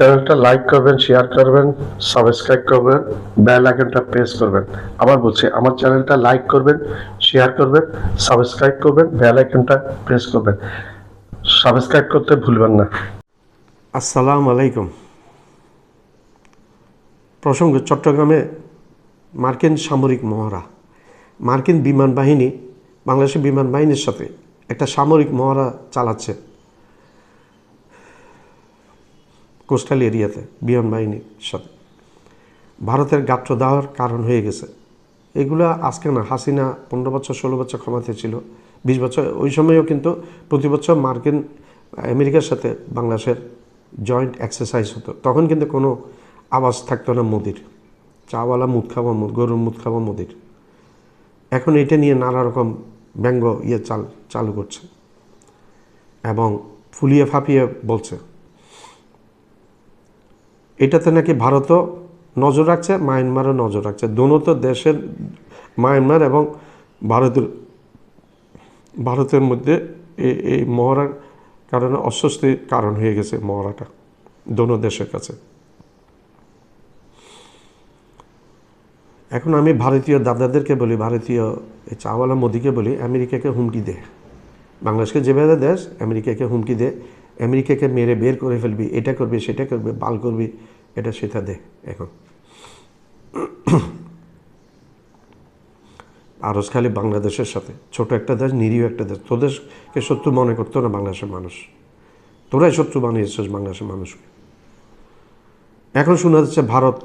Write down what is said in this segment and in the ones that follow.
চ্যানেলটা লাইক করবেন শেয়ার করবেন সাবস্ক্রাইব করবেন বেল আইকনটা প্রেস করবেন। আবার বলছি, আমার চ্যানেলটা লাইক করবেন শেয়ার করবেন সাবস্ক্রাইব করবেন বেল আইকনটা প্রেস করবেন। সাবস্ক্রাইব করতে ভুলবেন না। আসসালামু আলাইকুম। প্রসঙ্গ, চট্টগ্রামে মার্কিন সামরিক মহড়া। মার্কিন বিমান বাহিনী, বাংলাদেশের বিমান বাহিনীর সাথে একটা সামরিক মহড়া চালাচ্ছে। কোস্টাল এরিয়াতে, বিমান বাহিনীর সাথে। ভারতের গাত্র দেওয়ার কারণ হয়ে গেছে। এগুলো আজকে না, হাসিনা পনেরো বছর, ষোলো বছর ক্ষমাতে ছিল, বিশ বছর, ওই সময়ও কিন্তু প্রতি বছর মার্কিন, আমেরিকার সাথে বাংলাদেশের জয়েন্ট এক্সারসাইজ হতো। তখন কিন্তু কোনো আওয়াজ থাকতো না মোদির। চাওয়ালা মুদ খাওয়া মুদ, গরুর মুদ খাওয়া মোদির। এখন এটা নিয়ে নানা রকম ব্যঙ্গ ইয়ে চাল, চালু করছে। এবং ফুলিয়ে ফাঁপিয়ে বলছে। এটাতে নাকি ভারতও নজর রাখছে, মায়ানমারও নজর রাখছে। দোনো তো দেশের, মায়ানমার এবং ভারতের ভারতের মধ্যে এই এই মহড়ার কারণে অস্বস্তির কারণ হয়ে গেছে মহড়াটা, দোনো দেশের কাছে। এখন আমি ভারতীয় দাদাদেরকে বলি, ভারতীয় চাওয়ালা মোদিকে বলি, আমেরিকাকে হুমকি দে। বাংলাদেশকে যেভাবে দেশ, আমেরিকাকে হুমকি দে। আমেরিকাকে মেরে বের করে ফেলবি, এটা করবি, সেটা করবি, বাল করবি। এটা সেটা দে, এখন। আরজ খালি বাংলাদেশের সাথে। ছোট একটা দেশ, নিরীহ একটা দেশ। তোদেরকে শত্রু মনে করতো না বাংলাদেশের মানুষ? তোরাই শত্রু বানিয়েছিস বাংলাদেশের মানুষকে। এখন শোনা যাচ্ছে ভারত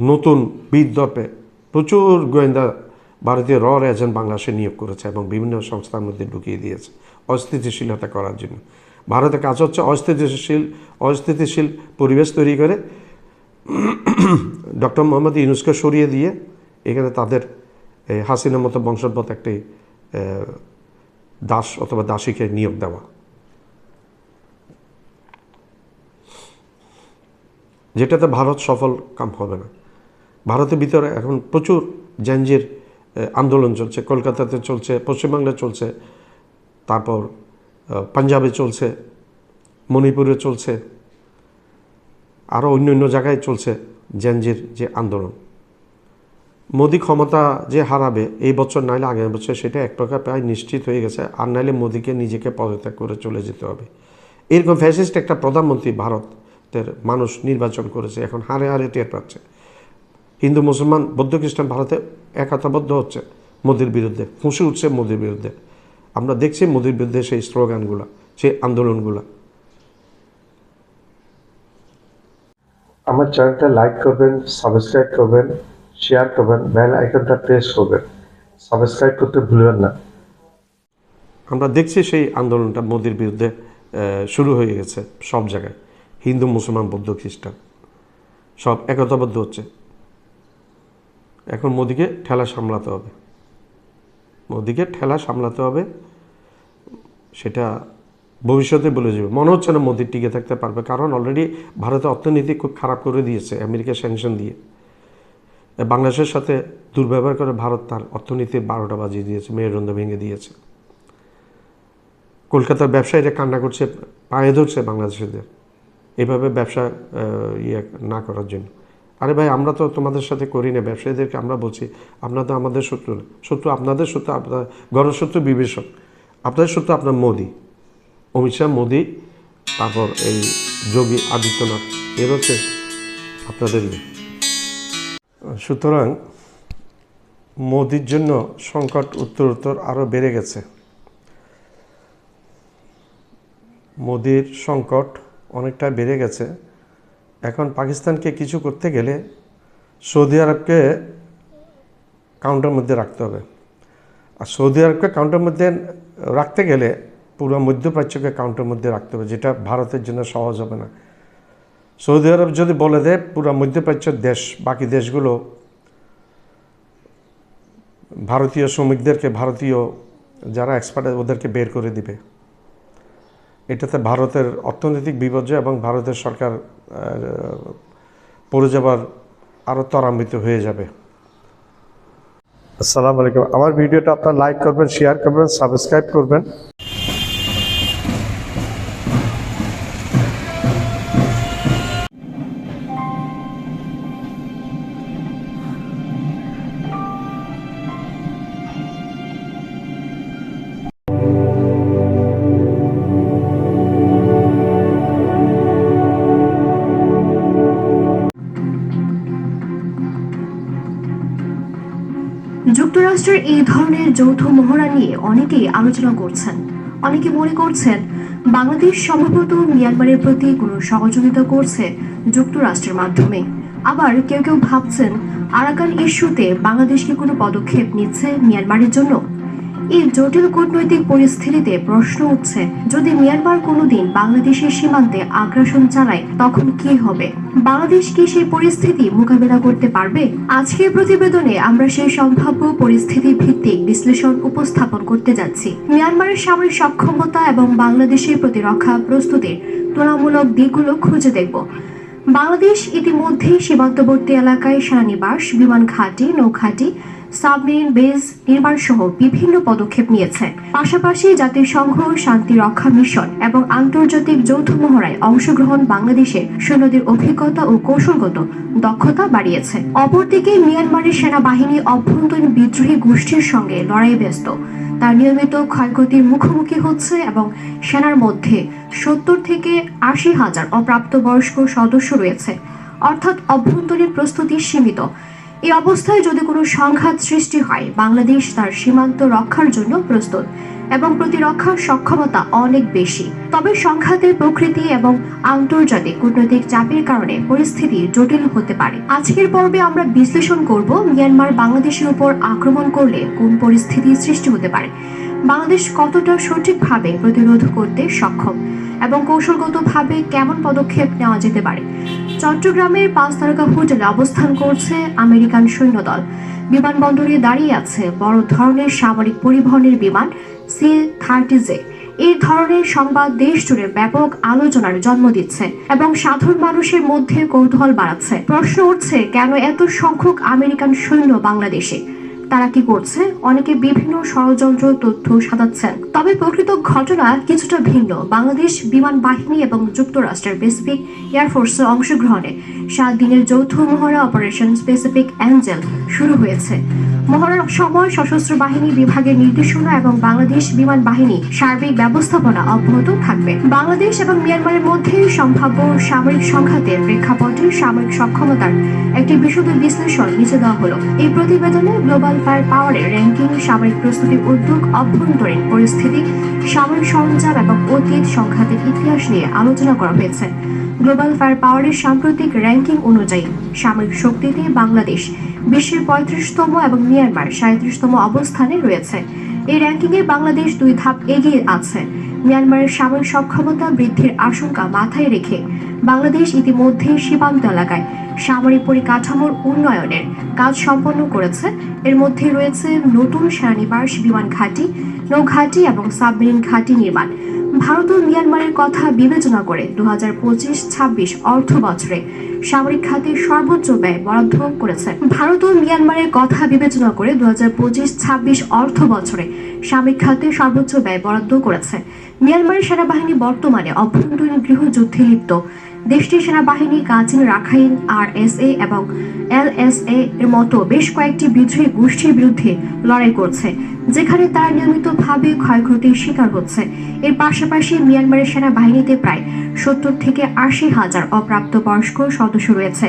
নতুন বিদর্পে প্রচুর গোয়েন্দা ভারতীয় র এজেন্ট বাংলাদেশে নিয়োগ করেছে এবং বিভিন্ন সংস্থার মধ্যে ঢুকিয়ে দিয়েছে। অস্থিতিশীলতা করার জন্য। ভারতের কাজ হচ্ছে অস্থিতিশীল অস্থিতিশীল পরিবেশ তৈরি করে, ডক্টর মোহাম্মদ ইউনুসকে সরিয়ে দিয়ে এখানে তাদের এই হাসিনার মতো বংশোদ্ভূত একটি দাস অথবা দাসীকে নিয়োগ দেওয়া। যেটাতে ভারত সফল কাম হবে না। ভারতের ভিতরে এখন প্রচুর জ্যাঞ্জির আন্দোলন চলছে, কলকাতাতে চলছে, পশ্চিমবাংলায় চলছে, তারপর পাঞ্জাবে চলছে, মণিপুরে চলছে আরও অন্য অন্য জায়গায় চলছে জ্যাঞ্জির যে আন্দোলন। মোদি ক্ষমতা যে হারাবে, এই বছর নাইলে আগের বছর সেটা এক প্রকার প্রায় নিশ্চিত হয়ে গেছে, আর নাইলে মোদিকে নিজেকে পদত্যাগ করে চলে যেতে হবে। এরকম ফ্যাসিস্ট একটা প্রধানমন্ত্রী ভারতের মানুষ নির্বাচন করেছে, এখন হারে হারে টের পাচ্ছে। হিন্দু, মুসলমান, বৌদ্ধ, খ্রিস্টান ভারতে একাতাবদ্ধ হচ্ছে মোদির বিরুদ্ধে, ফুঁসে উঠছে মোদির বিরুদ্ধে। আমরা দেখছি মোদির বিরুদ্ধে সেই স্লোগানগুলো সেই আন্দোলনগুলো। আমার চ্যানেলটা লাইক করবেন সাবস্ক্রাইব করবেন শেয়ার করবেন বেল আইকনটা প্রেস করবেন। সাবস্ক্রাইব করতে ভুলবেন না। আমরা দেখছি সেই আন্দোলনটা মোদির বিরুদ্ধে শুরু হয়ে গেছে সব জায়গায়। হিন্দু মুসলমান বৌদ্ধ খ্রিস্টান সব একতাবদ্ধ হচ্ছে। এখন মোদিকে ঠেলা সামলাতে হবে। মোদিকে ঠেলা সামলাতে হবে, সেটা ভবিষ্যতে বলে যাবে। মনে হচ্ছে না মোদির টিকে থাকতে পারবে, কারণ অলরেডি ভারতের অর্থনীতি খুব খারাপ করে দিয়েছে, আমেরিকা স্যাংশন দিয়ে। বাংলাদেশের সাথে দুর্ব্যবহার করে ভারত তার অর্থনীতি বারোটা বাজিয়ে দিয়েছে, মেরুদণ্ড ভেঙে দিয়েছে। কলকাতার ব্যবসায়ীরা কান্না করছে, পায়ে ধরছে বাংলাদেশিদের। এভাবে ব্যবসা ইয়ে না করার জন্য। আরে ভাই, আমরা তো তোমাদের সাথে করি না, ব্যবসায়ীদেরকে আমরা বলছি, আপনারা তো আমাদের শত্রু না। শত্রু আপনাদের শত্রু, আপনার গণশত্রু বিবেচক আপনাদের শত্রু আপনার মোদি। অমিত শাহ, মোদি, তারপর এই যোগী আদিত্যনাথ, এর হচ্ছে আপনাদের ইয়ে। সুতরাং মোদির জন্য সংকট উত্তর উত্তর আরও বেড়ে গেছে। মোদির সংকট অনেকটা বেড়ে গেছে। এখন পাকিস্তানকে কিছু করতে গেলে সৌদি আরবকে কাউন্টার মধ্যে রাখতে হবে। আর সৌদি আরবকে কাউন্টার মধ্যে রাখতে গেলে পুরো মধ্যপ্রাচ্যকে কাউন্টার মধ্যে রাখতে হবে, যেটা ভারতের জন্য সহজ হবে না। সৌদি আরব যদি বলে দেয় পুরো মধ্যপ্রাচ্যের দেশ, বাকি দেশগুলো ভারতীয় শ্রমিকদেরকে, ভারতীয় যারা এক্সপার্ট ওদেরকে বের করে দিবে। এটাতে ভারতের অর্থনৈতিক বিপর্যয় এবং ভারতের সরকার পড়ে যাবার আরও ত্বরান্বিত হয়ে যাবে। আসসালামু আলাইকুম। আমার ভিডিওটা আপনার লাইক করবেন শেয়ার করবেন সাবস্ক্রাইব করবেন। যুক্তরাষ্ট্রের এই ধরনের যৌথ মহড়া নিয়ে অনেকেই আলোচনা করছেন। অনেকে মনে করছেন, বাংলাদেশ সম্ভবত মিয়ানমারের প্রতি কোনো সহযোগিতা করছে যুক্তরাষ্ট্রের মাধ্যমে। আবার কেউ কেউ ভাবছেন, আরাকান ইস্যুতে বাংলাদেশ কি কোনো পদক্ষেপ নিচ্ছে মিয়ানমারের জন্য? এই জটিল কূটনৈতিক পরিস্থিতিতে প্রশ্ন উঠছে, যদি মিয়ানমার কোনোদিন বাংলাদেশের সীমান্তে আগ্রাসন চালায়, তখন কি হবে? বাংলাদেশ কি সেই পরিস্থিতি মোকাবেলা করতে পারবে? আজকের প্রতিবেদনে আমরা সেই সম্ভাব্য পরিস্থিতি ভিত্তিক বিশ্লেষণ উপস্থাপন করতে যাচ্ছি। মিয়ানমারের সামরিক সক্ষমতা এবং বাংলাদেশের প্রতিরক্ষা প্রস্তুতির তুলনামূলক দিকগুলো খুঁজে দেখব। বাংলাদেশ ইতিমধ্যেই সীমান্তবর্তী এলাকায় সেনানিবাস, বিমান ঘাঁটি, নৌঘাঁটি সাবমেরিন বেস নির্মাণ সহ বিভিন্ন পদক্ষেপ নিয়েছে। পাশাপাশি জাতিসংঘ শান্তি রক্ষা মিশন এবং আন্তর্জাতিক যৌথ মহড়ায় অংশগ্রহণ বাংলাদেশের সৈন্যদের অভিজ্ঞতা ও কৌশলগত দক্ষতা বাড়িয়েছে। অপরদিকে মিয়ানমারের সেনাবাহিনী অভ্যন্তরীণ বিদ্রোহী গোষ্ঠীর সঙ্গে লড়াই ব্যস্ত। তার নিয়মিত ক্ষয়ক্ষতির মুখোমুখি হচ্ছে এবং সেনার মধ্যে সত্তর থেকে আশি হাজার অপ্রাপ্তবয়স্ক সদস্য রয়েছে। অর্থাৎ অভ্যন্তরীণ প্রস্তুতি সীমিত। এই অবস্থায় যদি কোনো সংঘাত সৃষ্টি হয়, বাংলাদেশ তার সীমান্ত রক্ষার জন্য প্রস্তুত এবং প্রতিরক্ষার সক্ষমতা অনেক বেশি। তবে সংঘাতের প্রকৃতি এবং আন্তর্জাতিক কূটনৈতিক চাপের কারণে পরিস্থিতি জটিল হতে পারে। আজকের পর্বে আমরা বিশ্লেষণ করব, মিয়ানমার বাংলাদেশের উপর আক্রমণ করলে কোন পরিস্থিতি সৃষ্টি হতে পারে। বাংলাদেশ কতটা সঠিকভাবে প্রতিরোধ করতে সক্ষম এবং কৌশলগতভাবে কেমন পদক্ষেপ নেওয়া যেতে পারে? চট্টগ্রামের পাঁচ তারকা হোটেলে অবস্থান করছে আমেরিকান সৈন্যদল। বিমানবন্দরে দাঁড়িয়ে আছে বড় ধরনের সামরিক পরিবহনের বিমান সি থার্টি জে এই ধরনের সংবাদ দেশ জুড়ে ব্যাপক আলোচনার জন্ম দিচ্ছে এবং সাধারণ মানুষের মধ্যে কৌতূহল বাড়াচ্ছে। প্রশ্ন উঠছে, কেন এত সংখ্যক আমেরিকান সৈন্য বাংলাদেশে? তারা কি করছে? অনেকে বিভিন্ন ষড়যন্ত্র, তথ্য সাজাচ্ছেন। তবে প্রকৃত ঘটনা কিছুটা ভিন্ন। বাংলাদেশ বিমান বাহিনী এবং যুক্তরাষ্ট্রের প্যাসিফিক এয়ারফোর্সের অংশগ্রহণে সাত দিনের যৌথ মহড়া অপারেশন স্পেসিফিক অ্যাঞ্জেল শুরু হয়েছে। মহড়ার সময় সশস্ত্র বাহিনী বিভাগের নির্দেশনা এবং বাংলাদেশ বিমান বাহিনী সার্বিক ব্যবস্থাপনা অব্যাহত থাকবে। বাংলাদেশ এবং মিয়ানমারের মধ্যে সম্ভাব্য সামরিক সংঘাতের প্রেক্ষাপটে সামরিক সক্ষমতার একটি বিশদ বিশ্লেষণ নিচে দেওয়া হলো। এই প্রতিবেদনে গ্লোবাল ফায়ার পাওয়ারের র্যাঙ্কিং, সামরিক প্রস্তুতির উদ্যোগ, অভ্যন্তরীণ পরিস্থিতি, সামরিক সরঞ্জাম এবং অতীত সংঘাতের ইতিহাস নিয়ে আলোচনা করা হয়েছে। গ্লোবাল ফায়ার পাওয়ারের সাম্প্রতিক র্যাঙ্কিং অনুযায়ী সামরিক শক্তিতে বাংলাদেশ বিশ্বের পঁয়ত্রিশতম এবং মিয়ানমার সাঁত্রিশতম অবস্থানে রয়েছে। এই র্যাঙ্কিংয়ে বাংলাদেশ দুই ধাপ এগিয়ে আছে। মিয়ানমারের সামরিক সক্ষমতা বৃদ্ধির আশঙ্কা মাথায় রেখে বাংলাদেশ ইতিমধ্যে সীমান্ত এলাকায় সামরিক পরিকাঠামোর উন্নয়নের কাজ সম্পন্ন করেছে। এর মধ্যে রয়েছে নতুন সেনানিবাস বিমান ঘাঁটি, নৌঘাঁটি এবং সাবমেরিন ঘাঁটি নির্মাণ। ভারত ও মিয়ানমারের কথা বিবেচনা করে দু হাজার পঁচিশ, ছাব্বিশ অর্থ বছরে সামরিক খাতে সর্বোচ্চ ব্যয় বরাদ্দ করেছে। ভারত ও মিয়ানমারের কথা বিবেচনা করে দু হাজার পঁচিশ, ছাব্বিশ অর্থ বছরে সামরিক খাতে সর্বোচ্চ ব্যয় বরাদ্দ করেছে। মিয়ানমারের সেনাবাহিনী বর্তমানে অভ্যন্তরীণ গৃহযুদ্ধে লিপ্ত। দেশটির সেনাবাহিনী কাচিন রাখাইন আর এস এ এবং এল এস এ এর মতো বেশ কয়েকটি বিদ্রোহী গোষ্ঠীর বিরুদ্ধে লড়াই করছে, যেখানে তারা নিয়মিতভাবে ক্ষয়ক্ষতির শিকার হচ্ছে এর পাশাপাশি মিয়ানমারের সেনাবাহিনীতে প্রায় সত্তর থেকে আশি হাজার অপ্রাপ্তবয়স্ক সদস্য রয়েছে,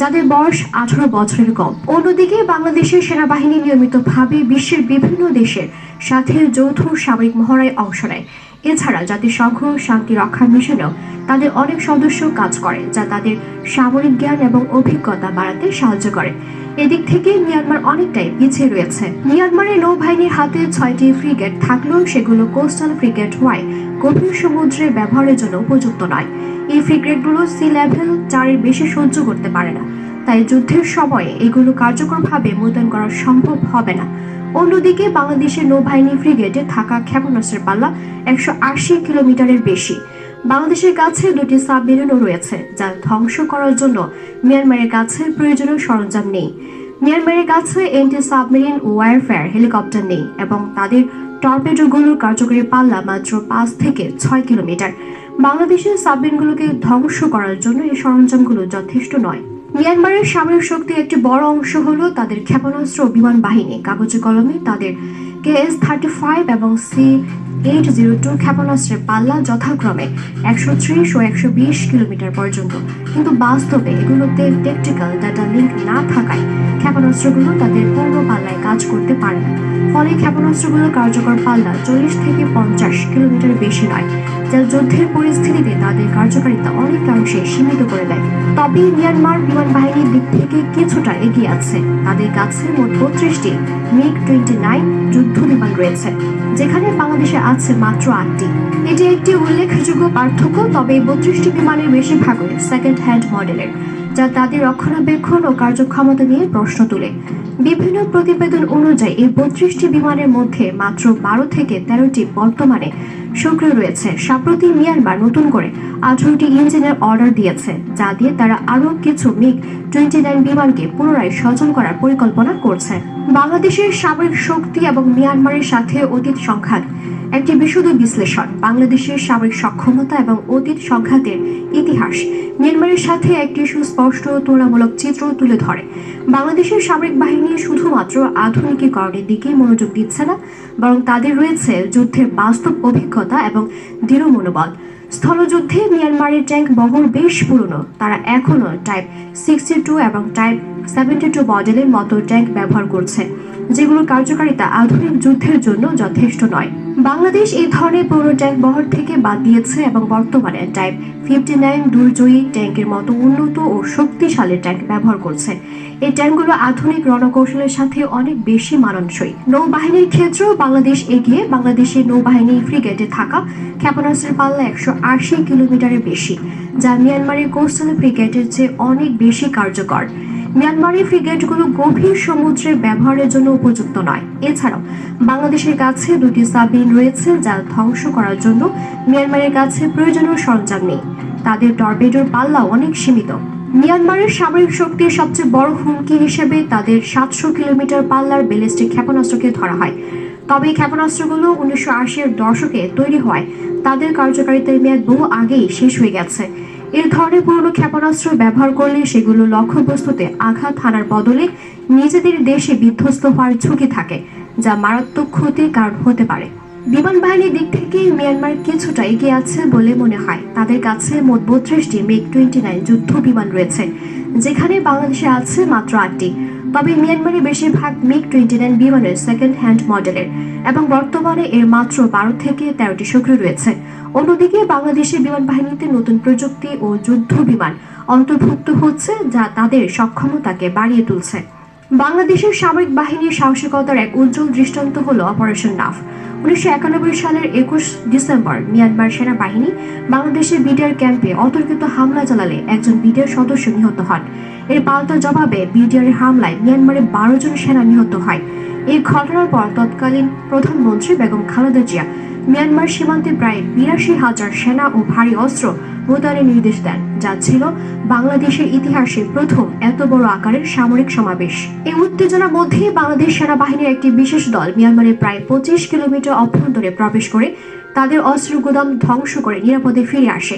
যাদের বয়স আঠারো বছরের কম। অন্যদিকে বাংলাদেশের সেনাবাহিনী নিয়মিতভাবে বিশ্বের বিভিন্ন দেশের সাথে যৌথ সামরিক মহড়ায় অংশ নেয়। এছাড়া জাতিসংঘ শান্তি রক্ষার মিশনেও তাদের অনেক সদস্য কাজ করে, যা তাদের সামরিক জ্ঞান এবং অভিজ্ঞতা বাড়াতে সাহায্য করে। এদিক থেকে মিয়ানমার অনেকটাই পিছিয়ে রয়েছে। মিয়ানমারের নৌবাহিনীর হাতে ছয়টি ফ্রিগেট থাকলেও সেগুলো কোস্টাল ফ্রিগেট হওয়ায় গভীর সমুদ্রে ব্যবহারের জন্য উপযুক্ত নয়। এই ফ্রিগেটগুলো সি লেভেল চারের বেশি সহ্য করতে পারে না। তাই যুদ্ধের সময়ে এগুলো কার্যকরভাবে মোতায়েন করা সম্ভব হবে না। অন্যদিকে বাংলাদেশের নৌবাহিনী ফ্রিগেটে থাকা ক্ষেপণাস্ত্রের পাল্লা একশো আশি কিলোমিটারের বেশি। বাংলাদেশের কাছে দুটি সাবমেরিনও রয়েছে, যা ধ্বংস করার জন্য মিয়ানমারের কাছে প্রয়োজনীয় সরঞ্জাম নেই। মিয়ানমারের কাছে এন্টি সাবমেরিন ওয়ারফেয়ার হেলিকপ্টার নেই এবং তাদের টর্পেডোগুলোর কার্যকরী পাল্লা মাত্র পাঁচ থেকে ছয় কিলোমিটার। বাংলাদেশের সাবমেরিনগুলোকে ধ্বংস করার জন্য এই সরঞ্জামগুলো যথেষ্ট নয়। মিয়ানমারের সামরিক শক্তির একটি বড় অংশ হল তাদের ক্ষেপণাস্ত্র বিমান বাহিনী। কাগজে কলমে তাদের কে এস থার্টি ফাইভ এবং সি এইট জিরো টু ক্ষেপণাস্ত্রের পাল্লা যথাক্রমে একশো ত্রিশ ও একশো বিশ কিলোমিটার পর্যন্ত। কিন্তু বাস্তবে এগুলোতে টেকটিক্যাল ডাটা লিঙ্ক না থাকায় ক্ষেপণাস্ত্রগুলো তাদের পূর্ণ পাল্লায় কাজ করতে পারে না। ফলে ক্ষেপণাস্ত্রগুলোর কার্যকর পাল্লা চল্লিশ থেকে পঞ্চাশ কিলোমিটার বেশি নয়, যা যুদ্ধের পরিস্থিতিতে তাদের কার্যকারিতা অনেকাংশে সীমিত করে দেয়। তবে মিয়ানমার বিমান বাহিনীর দিক থেকে কিছুটা এগিয়ে আছে। তাদের কাছে মোট বত্রিশটি মিগ টোয়েন্টি নাইন যুদ্ধ বিমান রয়েছে। যেখানে বাংলাদেশে আছে মাত্র আটটি। এটি একটি উল্লেখযোগ্য পার্থক্য, তবে এই বত্রিশটি বিমানের বেশিরভাগই সেকেন্ড হ্যান্ড মডেলের যা তাদের রক্ষণাবেক্ষণ ও কার্যক্ষমতা নিয়ে প্রশ্ন তুলে। বিভিন্ন প্রতিবেদন অনুযায়ী, এই বত্রিশটি বিমানের মধ্যে মাত্র বারো থেকে তেরোটি বর্তমানে সক্রিয় রয়েছে। সম্প্রতি মিয়ানমার নতুন করে আঠারোটি ইঞ্জিনের অর্ডার দিয়েছে, যা দিয়ে তারা আরও কিছু মিগ টোয়েন্টি নাইন বিমানকে পুনরায় সচল করার পরিকল্পনা করছে। বাংলাদেশের সামরিক শক্তি এবং মিয়ানমারের সাথে অতীত সংঘাত একটি বিশুদ্ধ বিশ্লেষণ। বাংলাদেশের সামরিক সক্ষমতা এবং অতীত সংঘাতের ইতিহাস মিয়ানমারের সাথে একটি সুস্পষ্ট তুলনামূলক চিত্র তুলে ধরে। বাংলাদেশের সামরিক বাহিনী শুধুমাত্র আধুনিকীকরণের দিকে মনোযোগ দিচ্ছে না বরং তাদের রয়েছে যুদ্ধের বাস্তব অভিজ্ঞতা এবং দৃঢ় মনোবল। স্থলযুদ্ধে মিয়ানমারের ট্যাঙ্ক বহর বেশ পুরনো। তারা এখনও টাইপ সিক্সটি টু এবং টাইপ সেভেন্টি টু মডেলের মতো ট্যাঙ্ক ব্যবহার করছে, যেগুলোর কার্যকারিতা আধুনিক যুদ্ধের জন্য যথেষ্ট নয়। বাংলাদেশ এই ধরনের পুরনো ট্যাঙ্ক বহর থেকে বাদ দিয়েছে এবং বর্তমানে টাইপ ফিফটি নাইন দুর্জয়ী ট্যাঙ্কের মতো উন্নত ও শক্তিশালী ট্যাঙ্ক ব্যবহার করছে। এই ট্যাঙ্কগুলো আধুনিক রণকৌশলের সাথে অনেক বেশি মানানসই। নৌবাহিনীর ক্ষেত্রেও বাংলাদেশ এগিয়ে বাংলাদেশের নৌবাহিনী ফ্রিগেটে থাকা ক্ষেপণাস্ত্রের পাল্লা একশো আশি কিলোমিটারের বেশি, যা মিয়ানমারের কোস্টাল ফ্রিগেটের চেয়ে অনেক বেশি কার্যকর। মিয়ানমারের ফ্রিগেটগুলো গভীর সমুদ্রে ব্যবহারের জন্য উপযুক্ত নয়। এছাড়াও, বাংলাদেশের কাছে দুটি সাবমেরিন রয়েছে যা ধ্বংস করার জন্য মিয়ানমারের কাছে প্রয়োজনীয় সরঞ্জাম নেই। তাদের টর্পেডোর পাল্লাও অনেক সীমিত। মিয়ানমারের সামরিক শক্তির সবচেয়ে বড় হুমকি হিসেবে তাদের সাতশো কিলোমিটার পাল্লার ব্যালিস্টিক ক্ষেপণাস্ত্রকে ধরা হয়। তবে ক্ষেপণাস্ত্রগুলো উনিশশো আশির দশকে তৈরি হওয়ায় তাদের কার্যকারিতার মেয়াদ বহু আগেই শেষ হয়ে গেছে। এর ধরনের পুরনো ক্ষেপণাস্ত্র ব্যবহার করলে সেগুলো লক্ষ্যবস্তুতে আঘাত হানার বদলে নিজেদের দেশে বিধ্বস্ত হওয়ার ঝুঁকি থাকে, যা মারাত্মক ক্ষতির কারণ হতে পারে। বিমান বাহিনীর দিক থেকে মিয়ানমার কিছুটা এগিয়ে আছে বলে মনে হয়। তাদের কাছে মোট বত্রিশটি মেক টোয়েন্টি নাইন যুদ্ধ বিমান রয়েছে, যেখানে বাংলাদেশে আছে মাত্র আটটি। তবে মিয়ানমারে বেশিরভাগ মিগ টোয়েন্টি নাইন বিমানের সেকেন্ড হ্যান্ড মডেলের এবং বর্তমানে এর মাত্র বারো থেকে তেরোটি সক্রিয় রয়েছে। অন্যদিকে বাংলাদেশের বিমান বাহিনীতে নতুন প্রযুক্তি ও যুদ্ধ বিমান অন্তর্ভুক্ত হচ্ছে যা তাদের সক্ষমতাকে বাড়িয়ে তুলছে। বাংলাদেশের সামরিক বাহিনীর সাহসিকতার এক উজ্জ্বল দৃষ্টান্ত হল অপারেশন নাফ উনিশশো একানব্বই সালের একুশ ডিসেম্বর মিয়ানমার সেনাবাহিনী বাংলাদেশের বিডিআর ক্যাম্পে অতর্কিত হামলা চালালে একজন বিডিআর সদস্য নিহত হন। এর পাল্টা জবাবে বিডিআর হামলায় মিয়ানমারে বারো জন সেনা নিহত হয়। এই ঘটনার পর তৎকালীন প্রধানমন্ত্রী বেগম খালেদা জিয়া মিয়ানমার সীমান্তে প্রায় বিরাশি হাজার সেনা ও ভারী অস্ত্র মোতায়েনের নির্দেশ দেন, যা ছিল বাংলাদেশের ইতিহাসে প্রথম এত বড় আকারের সামরিক সমাবেশ। এই উত্তেজনার মধ্যে বাংলাদেশ সেনাবাহিনীর একটি বিশেষ দল মিয়ানমারের প্রায় পঁচিশ কিলোমিটার অভ্যন্তরে প্রবেশ করে তাদের অস্ত্র গুদাম ধ্বংস করে নিরাপদে ফিরে আসে।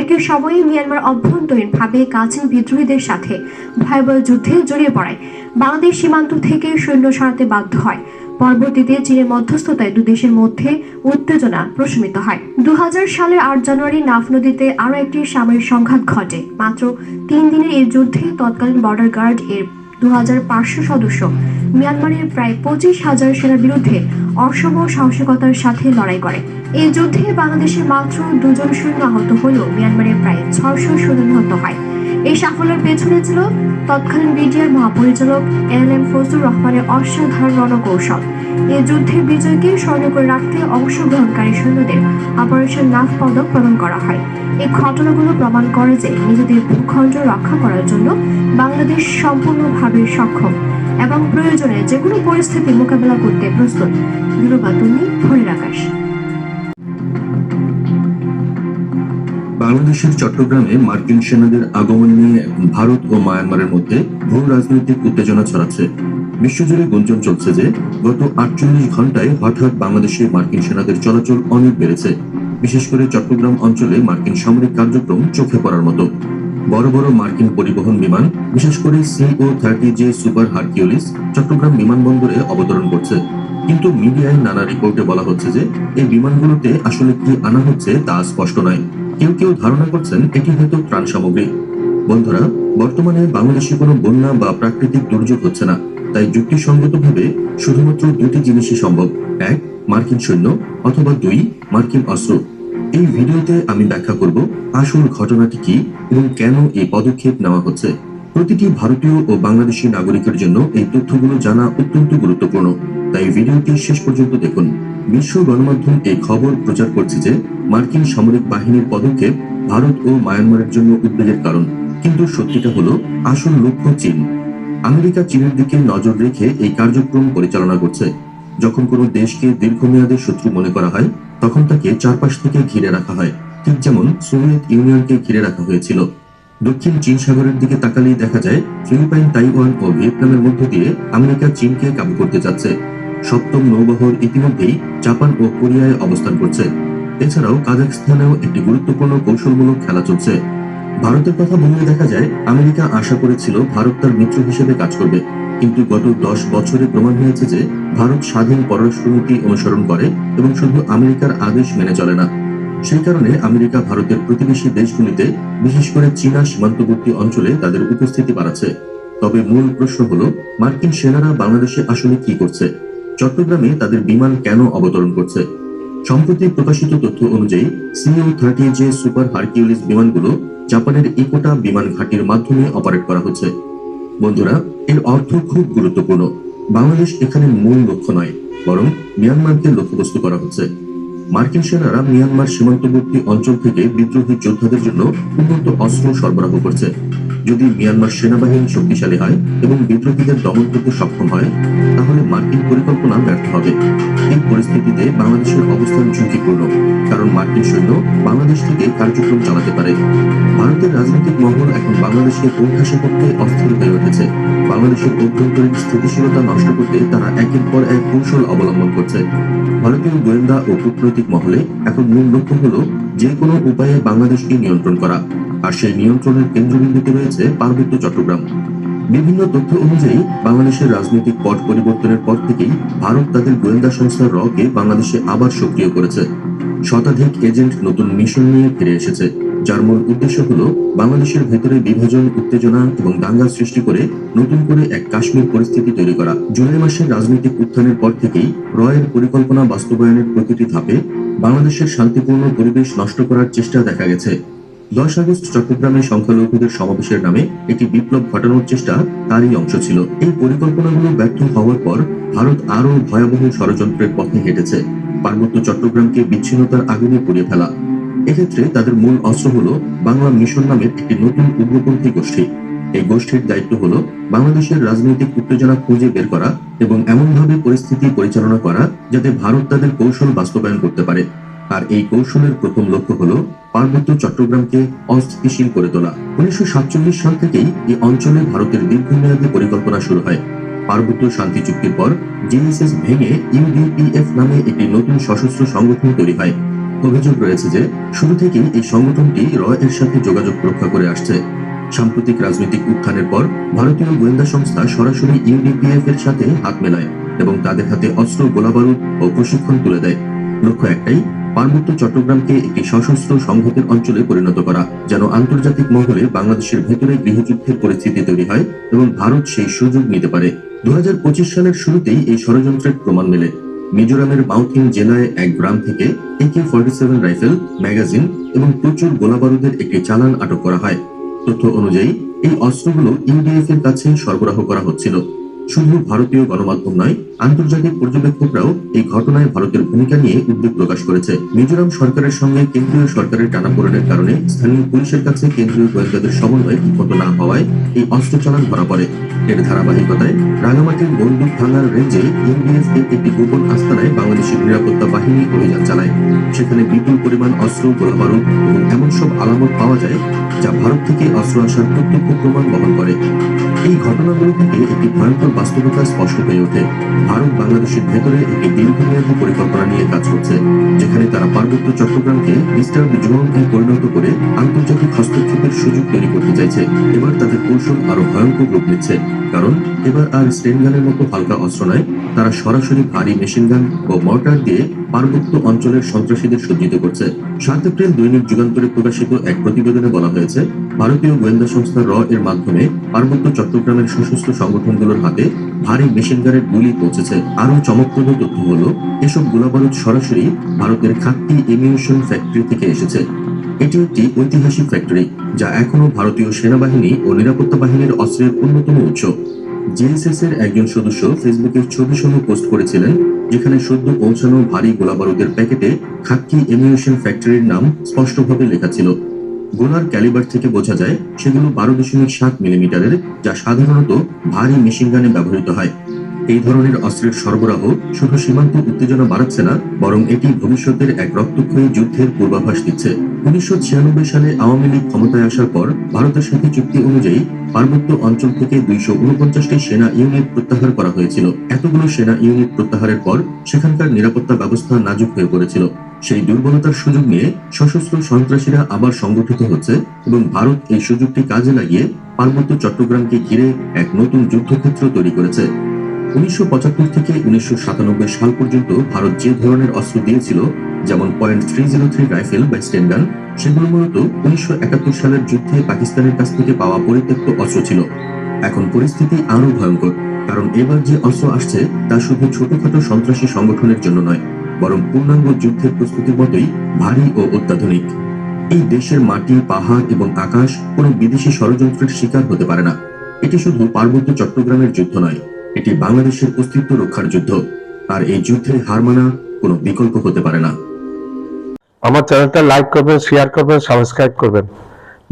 একই সময়ে মিয়ানমার অভ্যন্তরীণভাবে কাছিন বিদ্রোহীদের সাথে ভয়াবহ যুদ্ধে জড়িয়ে পড়ায়। বাংলাদেশ সীমান্ত থেকে সৈন্য সরাতে বাধ্য হয়। পরবর্তীতে চীনের মধ্যস্থতায় দুদেশের মধ্যে উত্তেজনা প্রশমিত হয়। দু সালের আট জানুয়ারি নাফ নদীতে আরও একটি সামরিক সংঘাত ঘটে। মাত্র তিন দিনের এই যুদ্ধে তৎকালীন বর্ডার গার্ড এর দু হাজার পাঁচশো সদস্য, মিয়ানমারের প্রায় পঁচিশ হাজার সেনার বিরুদ্ধে অসম সাহসিকতার সাথে লড়াই করে। এই যুদ্ধে বাংলাদেশের মাত্র দুজন সৈন্য আহত হলেও মিয়ানমারের প্রায় ছয়শো সৈন্য নিহত হয়। এই সাফল্যের পেছনে ছিল তৎকালীন বিডিআর মহাপরিচালক এল এম ফজলুর রহমানের অসাধারণ রণকৌশল। এই যুদ্ধের বিজয়কে স্মরণ করে রাখতে অংশগ্রহণকারী সৈন্যদের অপারেশন লাভ পদক প্রদান করা হয়। এই ঘটনাগুলো প্রমাণ করে যে নিজেদের ভূখণ্ড রক্ষা করার জন্য বাংলাদেশ সম্পূর্ণভাবে সক্ষম এবং প্রয়োজনে যে কোনো পরিস্থিতি মোকাবেলা করতে প্রস্তুত। দৃঢ়বাতুনি ভোরের আকাশ। বাংলাদেশের চট্টগ্রামে মার্কিন সেনাদের আগমন নিয়ে ভারত ও মায়ানমারের মধ্যে ভূ রাজনৈতিক উত্তেজনা ছড়াচ্ছে। বিশ্বজুড়ে গুঞ্জন চলছে যে, গত আটচল্লিশ ঘন্টায় হঠাৎ বাংলাদেশে মার্কিন সেনাদের চলাচল অনেক বেড়েছে। বিশেষ করে চট্টগ্রাম অঞ্চলে মার্কিন সামরিক কার্যক্রম চোখে পড়ার মতো। বড় বড় মার্কিন পরিবহন বিমান, বিশেষ করে C O thirty J super Hercules, Chattogram বিমানবন্দরে অবতরণ করছে। কিন্তু মিডিয়ায় নানা রিপোর্টে বলা হচ্ছে যে, এই বিমানগুলোতে আসলে কি আনা হচ্ছে তা স্পষ্ট নয়। কেউ কেউ ধারণা করছেন এটি হয়তো ত্রাণ সামগ্রী। বন্ধুরা, বর্তমানে বাংলাদেশে কোনো বন্যা বা প্রাকৃতিক দুর্যোগ হচ্ছে না। তাই যুক্তিসঙ্গতভাবে শুধুমাত্র দুটি জিনিসই সম্ভব। এক, মার্কিন সৈন্য, অথবা দুই, মার্কিন অস্ত্র। এই ভিডিওতে আমি ব্যাখ্যা করব আসল ঘটনাটি কি এবং কেন এই পদক্ষেপ নেওয়া হচ্ছে। প্রতিটি ভারতীয় ও বাংলাদেশি নাগরিকের জন্য এই তথ্যগুলো জানা অত্যন্ত গুরুত্বপূর্ণ। তাই ভিডিওটি শেষ পর্যন্ত দেখুন। বিশ্ব গণমাধ্যম এই খবর প্রচার করছে যে মার্কিন সামরিক বাহিনীর পদক্ষেপ ভারত ও মায়ানমারের জন্য উদ্বেগের কারণ। কিন্তু সত্যিটা হলো, আসল লক্ষ্য চীন। আমেরিকা চীনের দিকে নজর রেখে এই কার্যক্রম পরিচালনা করছে। যখন কোনো দেশকে দীর্ঘমেয়াদী শত্রু মনে করা হয়, তখন তাকে চারপাশ থেকে ঘিরে রাখা হয়। ঠিক যেমন সোভিয়েত ইউনিয়নকে ঘিরে রাখা হয়েছিল। দক্ষিণ চীন সাগরের দিকে তাকালেই দেখা যায়, ফিলিপাইন, তাইওয়ান ও ভিয়েতনামের মধ্য দিয়ে আমেরিকা চীনকে কাবু করতে যাচ্ছে। সপ্তম নৌবহর ইতিমধ্যেই জাপান ও কোরিয়ায় অবস্থান করছে। এছাড়াও কাজাখস্তানেও একটি গুরুত্বপূর্ণ কৌশলমূলক খেলা চলছে। ভারতের কথা বললে দেখা যায়, আমেরিকা আশা করেছিল ভারত তার মিত্র হিসেবে কাজ করবে। কিন্তু গত দশ বছরে প্রমাণ হয়েছে যে ভারত স্বাধীন পররাষ্ট্রনীতি অনুসরণ করে এবং শুধু আমেরিকার আদেশ মেনে চলে না। সেই কারণে আমেরিকা ভারতের প্রতিবেশী দেশগুলিতে, বিশেষ করে চীনা সীমান্তবর্তী অঞ্চলে তাদের উপস্থিতি বাড়াচ্ছে। তবে মূল প্রশ্ন হলো, মার্কিন সেনারা বাংলাদেশে আসলে কি করছে? চট্টগ্রামে তাদের বিমান কেন অবতরণ করছে? সম্প্রতি প্রকাশিত তথ্য অনুযায়ী C O thirty J super Hercules বিমানগুলো জাপানের ইকোটা বিমান ঘাঁটির মাধ্যমে অপারেট করা হচ্ছে। বন্ধুরা, এর অর্থ খুব গুরুত্বপূর্ণ। বাংলাদেশ এখানে মূল লক্ষ্য নয়, বরং মিয়ানমারকে লক্ষ্যবস্তু করা হচ্ছে। মার্কিন সেনারা মিয়ানমার সীমান্তবর্তী অঞ্চল থেকে বিদ্রোহী যোদ্ধাদের জন্য উন্নত অস্ত্র সরবরাহ করছে। যদি মিয়ানমার সেনাবাহিনী শক্তিশালী হয় এবং বিদ্রোহীদের দমন করতে সক্ষম হয়, তাহলে মার্কিন পরিকল্পনা ব্যর্থ হবে। এই পরিস্থিতিতে বাংলাদেশের অবস্থান ঝুঁকিপূর্ণ, কারণ মার্কিন সৈন্য বাংলাদেশ থেকে কার্যক্রম চালাতে পারে। ভারতের রাজনৈতিক মহল এখন বাংলাদেশকে কোণঠাসা করতে অস্থির হয়ে উঠেছে? বাংলাদেশের অভ্যন্তরীণ স্থিতিশীলতা নষ্ট করতে তারা একের পর এক কৌশল অবলম্বন করছে। ভারতীয় গোয়েন্দা ও কূটনৈতিক মহলে এখন মূল লক্ষ্য হলো যে কোনো উপায়ে বাংলাদেশকে নিয়ন্ত্রণ করা। আর সেই নিয়ন্ত্রণের কেন্দ্রবিন্দুতে রয়েছে পার্বত্য চট্টগ্রাম। বিভিন্ন তথ্য অনুযায়ী, বাংলাদেশের রাজনৈতিক পট পরিবর্তনের পর থেকেই ভারত তাদের গোয়েন্দা সংস্থা রকে বাংলাদেশে আবার সক্রিয় করেছে। শতাধিক এজেন্ট নতুন মিশন নিয়ে ফিরে এসেছে, যার মূল উদ্দেশ্য হলো বাংলাদেশের ভেতরে বিভাজন, উত্তেজনা এবং দাঙ্গা সৃষ্টি করে নতুন করে এক কাশ্মীর পরিস্থিতি তৈরি করা। জুলাই মাসের রাজনৈতিক উত্থানের পর থেকেই রয়ের পরিকল্পনা বাস্তবায়নের প্রতিটি ধাপে বাংলাদেশের শান্তিপূর্ণ পরিবেশ নষ্ট করার চেষ্টা দেখা গেছে। দশ আগস্ট চট্টগ্রামে সংখ্যালঘুদের সমাবেশের নামে একটি বিপ্লব ঘটানোর চেষ্টা তারই অংশ ছিল। এই পরিকল্পনাগুলো ব্যর্থ হওয়ার পর ভারত আরও ভয়াবহ ষড়যন্ত্রের পথে হেঁটেছে। পার্বত্য চট্টগ্রামকে বিচ্ছিন্নতার আগুনে পুড়িয়ে ফেলা। এক্ষেত্রে তাদের মূল অস্ত্র হল বাংলা মিশন নামের একটি নতুন উগ্রপন্থী গোষ্ঠী। এই গোষ্ঠীর দায়িত্ব হল বাংলাদেশের রাজনৈতিক উত্তেজনা খুঁজে বের করা এবং এমনভাবে পরিস্থিতি পরিচালনা করা যাতে ভারত তাদের কৌশল বাস্তবায়ন করতে পারে। আর এই কৌশলের প্রথম লক্ষ্য হলো পার্বত্য চট্টগ্রামকে অস্থিতিশীল করে তোলা। উনিশশো সাতচল্লিশ সাল থেকেই এই অঞ্চলে ভারতের দীর্ঘমেয়াদী পরিকল্পনা শুরু হয়। পার্বত্য শান্তি চুক্তির পর জিএসএস ভেঙে ইউডিপিএফ নামে একটি নতুন সশস্ত্র সংগঠন তৈরি হয়। অভিযোগ রয়েছে যে, শুরু থেকেই এই সংগঠনটি র এর সাথে যোগাযোগ রক্ষা করে আসছে। সাম্প্রতিক রাজনৈতিক উত্থানের পর ভারতীয় গোয়েন্দা সংস্থা সরাসরি ইউডিপিএফ এর সাথে হাত মেলায় এবং তাদের হাতে অস্ত্র, গোলাবারুদ ও প্রশিক্ষণ তুলে দেয়। লক্ষ্য একটাই পার্বত্য চট্টগ্রামকে একটি সশস্ত্র সংঘাতের অঞ্চলে পরিণত করা, যেন আন্তর্জাতিক মহলে বাংলাদেশের ভেতরে গৃহযুদ্ধের পরিস্থিতি তৈরি হয় এবং ভারত সেই সুযোগ নিতে পারে। দু হাজার পঁচিশ সালের শুরুতেই এই ষড়যন্ত্রের প্রমাণ মেলে। মিজোরামের মাউথিন জেলায় এক গ্রাম থেকে AK forty seven rifle, magazine এবং প্রচুর গোলাবারুদের একটি চালান আটক করা হয়। তথ্য অনুযায়ী, এই অস্ত্রগুলো ইউডিএফ এর কাছে সরবরাহ করা হচ্ছিল। শুধু ভারতীয় গণমাধ্যম নয়, আন্তর্জাতিক পর্যবেক্ষকরাও এই ঘটনায় ভারতের ভূমিকা নিয়ে উদ্বেগ প্রকাশ করেছে। মিজোরাম সরকারের সঙ্গে কেন্দ্রীয় সরকারের টানাপোড়েনের কারণে স্থানীয় পুলিশের কাছে কেন্দ্রীয় গোয়েন্দাদের সমন্বয় উন্নত না হওয়ায় এই অস্ত্র চালান ধরা পড়ে। এর ধারাবাহিকতায় রাঙামাটির বন্দুক ভাঙার রেঞ্জে এর একটি গোপন আস্তানায় বাংলাদেশের নিরাপত্তা বাহিনী অভিযান চালায়। সেখানে বিপুল পরিমাণ অস্ত্র, গোলাবারুদ এবং এমন সব আলামত পাওয়া যায় যা ভারত থেকে অস্ত্র আসার প্রত্যক্ষ প্রমাণ বহন করে। এই ঘটনাগুলো থেকে একটি ভয়ঙ্কর বাস্তবতা স্পষ্ট হয়ে ওঠে। ভারত বাংলাদেশের ভেতরে একটি দীর্ঘমেয়াদী পরিকল্পনা নিয়ে কাজ করছে, যেখানে তারা পার্বত্য চট্টগ্রামকে ডিস্টার্ব জোনে পরিণত করে আন্তর্জাতিক হস্তক্ষেপের সুযোগ তৈরি করতে চাইছে। এবার তাদের কৌশল আরও ভয়ঙ্কর রূপ নিচ্ছে। কারণ এবার আর স্টেন গানের মতো হালকা অস্ত্র নয়, তারা সরাসরি ভারী মেশিন গান ও মর্টার দিয়ে পার্বত্য অঞ্চলের সন্ত্রাসীদের সজ্জিত করছে। সাত এপ্রিল দৈনিক যুগান্তরে প্রকাশিত এক প্রতিবেদনে বলা হয়েছে, ভারতীয় গোয়েন্দা সংস্থা র এর মাধ্যমে পার্বত্য চট্টগ্রামের সশস্ত্র সংগঠনগুলোর হাতে ভারী মেশিন গানের গুলি পৌঁছেছে। আরও চমকপ্রদ তথ্য হলো, এসব গোলাবারুদ সরাসরি ভারতের খাত্তি এমিউশন ফ্যাক্টরি থেকে এসেছে। এটি একটি ঐতিহাসিক ফ্যাক্টরি যা এখনও ভারতীয় সেনাবাহিনী ও নিরাপত্তা বাহিনীর অস্ত্রের অন্যতম উৎস। জেএসএস এর একজন সদস্য ফেসবুকে ছবি সহ পোস্ট করেছিলেন, যেখানে সদ্য পৌঁছানো ভারী গোলাবারুদের প্যাকেটে খাক্কি এমিউশন ফ্যাক্টরির নাম স্পষ্টভাবে লেখা ছিল। গোলার ক্যালিবার থেকে বোঝা যায়, সেগুলো বারো দশমিক সাত মিলিমিটারের যা সাধারণত ভারী মেশিন গানে ব্যবহৃত হয়। এই ধরনের অস্ত্রের সরবরাহ শুধু সীমান্ত উত্তেজনা বাড়াচ্ছে না, বরং এটি ভবিষ্যতের এক রক্তক্ষয়ী যুদ্ধের পূর্বাভাস দিচ্ছে। উনিশশো ছিয়ানব্বই সালে আওয়ামী লীগ ক্ষমতায় আসার পর ভারতের সাথে চুক্তি অনুযায়ী পার্বত্য অঞ্চল থেকে দুইশো উনপঞ্চাশটি সেনা ইউনিট প্রত্যাহার করা হয়েছিল। এতগুলো সেনা ইউনিট প্রত্যাহারের পর সেখানকার নিরাপত্তা ব্যবস্থা নাজুক হয়ে পড়েছিল। সেই দুর্বলতার সুযোগ নিয়ে সশস্ত্র সন্ত্রাসীরা আবার সংগঠিত হচ্ছে এবং ভারত এই সুযোগটি কাজে লাগিয়ে পার্বত্য চট্টগ্রামকে ঘিরে এক নতুন যুদ্ধক্ষেত্র তৈরি করেছে। উনিশশো পঁচাত্তর থেকে উনিশশো সাতানব্বই সাল পর্যন্ত ভারত যে ধরনের অস্ত্র দিয়েছিল, যেমন point three zero three rifle বা স্টেন গান সেগুলো মূলত উনিশশো একাত্তর সালের যুদ্ধে পাকিস্তানের কাছ থেকে পাওয়া পরিত্যক্ত অস্ত্র ছিল। এখন পরিস্থিতি আরও ভয়ঙ্কর, কারণ এবার যে অস্ত্র আসছে, তা শুধু ছোটখাটো সন্ত্রাসী সংগঠনের জন্য নয়, বরং পূর্ণাঙ্গ যুদ্ধের প্রস্তুতির মতোই ভারী ও অত্যাধুনিক। এই দেশের মাটি, পাহাড় এবং আকাশ কোনো বিদেশি ষড়যন্ত্রের শিকার হতে পারে না। এটি শুধু পার্বত্য চট্টগ্রামের যুদ্ধ নয় এটি বাংলাদেশের অস্তিত্ব রক্ষার যুদ্ধ, আর এই যুদ্ধে হার মানা কোনো বিকল্প হতে পারে না। আমার চ্যানেলটা লাইক করবেন শেয়ার করবেন সাবস্ক্রাইব করবেন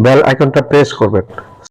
বেল আইকনটা প্রেস করবেন।